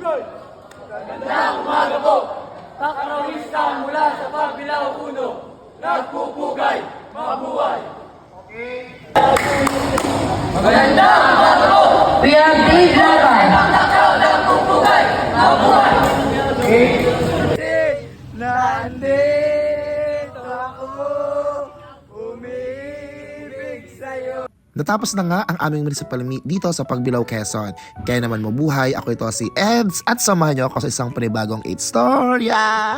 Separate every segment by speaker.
Speaker 1: Nagpupugay! Magandang umaga po! Pakrawista mula sa Pagbilao Uno, nagpupugay, mabuhay!
Speaker 2: Preemptive laban.
Speaker 1: Nandito
Speaker 3: Natapos na nga ang aming municipal meet dito sa Pagbilao, Quezon. Kaya naman mabuhay, ako ito si Eds at samahan niyo ako sa isang panibagong 8 storya!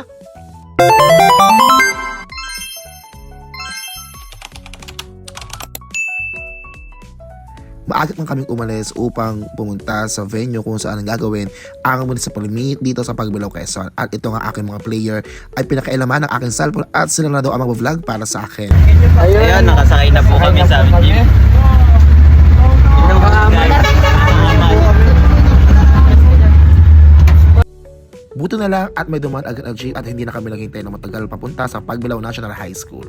Speaker 3: Maagat lang kaming umalis upang pumunta sa venue kung saan ang gagawin ang municipal meet dito sa Pagbilao, Quezon. At ito nga aking mga player ay pinakailaman ng aking cellphone at sila na daw ang mag-vlog para sa akin.
Speaker 4: Ayun, nakasakay na po kami sa aming jeep.
Speaker 3: Buto na lang at may dumaan agad ang jeep at hindi na kami naghintay ng matagal papunta sa Pagbilao National High School.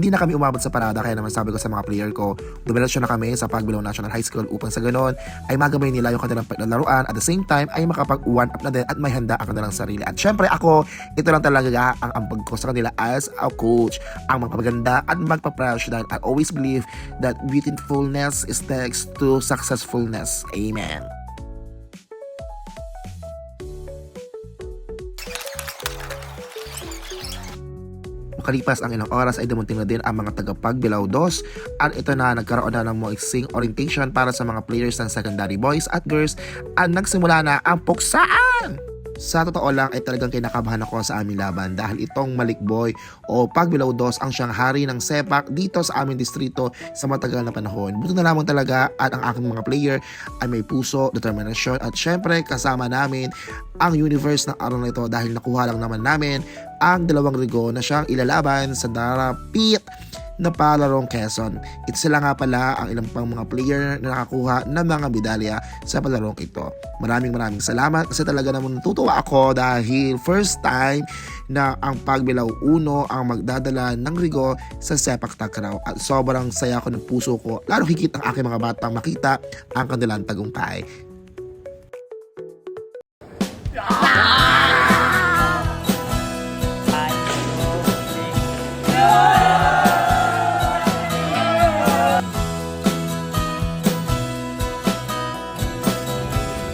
Speaker 3: Hindi na kami umabot sa parada kaya naman sabi ko sa mga player ko, dumiretso na kami sa Pagbilao National High School upang sa ganon ay magabay nila yung kanilang paglalaruan at the same time ay makapag one up na din at may handa ang kanilang sarili. At syempre ako, ito lang talaga ang ambag ko sa kanila as a coach, ang magpapaganda at magpa-professional. I always believe that beautifulness is next to successfulness. Amen. Makalipas ang ilang oras ay dumunting na din ang mga tagapagbilaw dos at ito na nagkaroon na ng moixing orientation para sa mga players ng secondary boys at girls at nagsimula na ang puksaan! Sa totoo lang ay talagang kinakabahan ako sa aming laban dahil itong Malikboy o Pagbilaw Dos ang siyang hari ng sepak dito sa aming distrito sa matagal na panahon. Buto na lamang talaga at ang aking mga player ay may puso, determinasyon at syempre kasama namin ang universe ng araw na ito dahil nakuha lang naman namin ang dalawang rigo na siyang ilalaban sa darapit na palarong Quezon. Ito sila nga pala ang ilang pang mga player na nakakuha ng mga medalya sa palarong ito. Maraming maraming salamat kasi talaga naman natutuwa ako dahil first time na ang Pagbilaw Uno ang magdadala ng rigo sa Sepak Takraw at sobrang saya ko ng puso ko lalo higit ang aking mga batang makita ang kanilang tagumpay.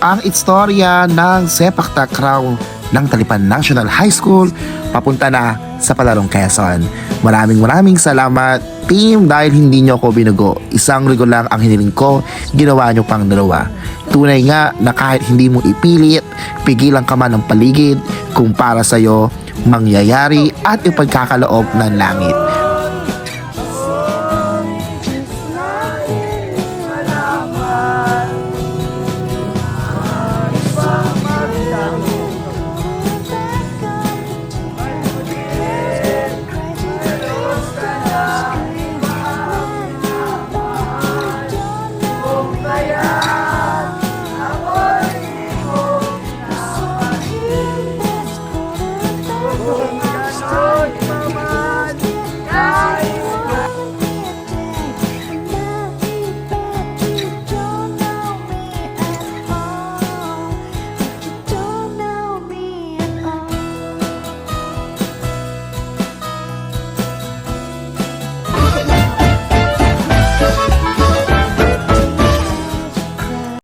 Speaker 3: Ang istorya ng sepak takraw ng Talipan National High School papunta na sa Palarong Quezon. Maraming maraming salamat team dahil hindi nyo ako binugo. Isang rigo lang ang hiniling ko, ginawa nyo pang dalawa. Tunay nga na kahit hindi mo ipilit, pigilan ka man ng paligid kung para sa'yo mangyayari at ipagkakaloob ng langit.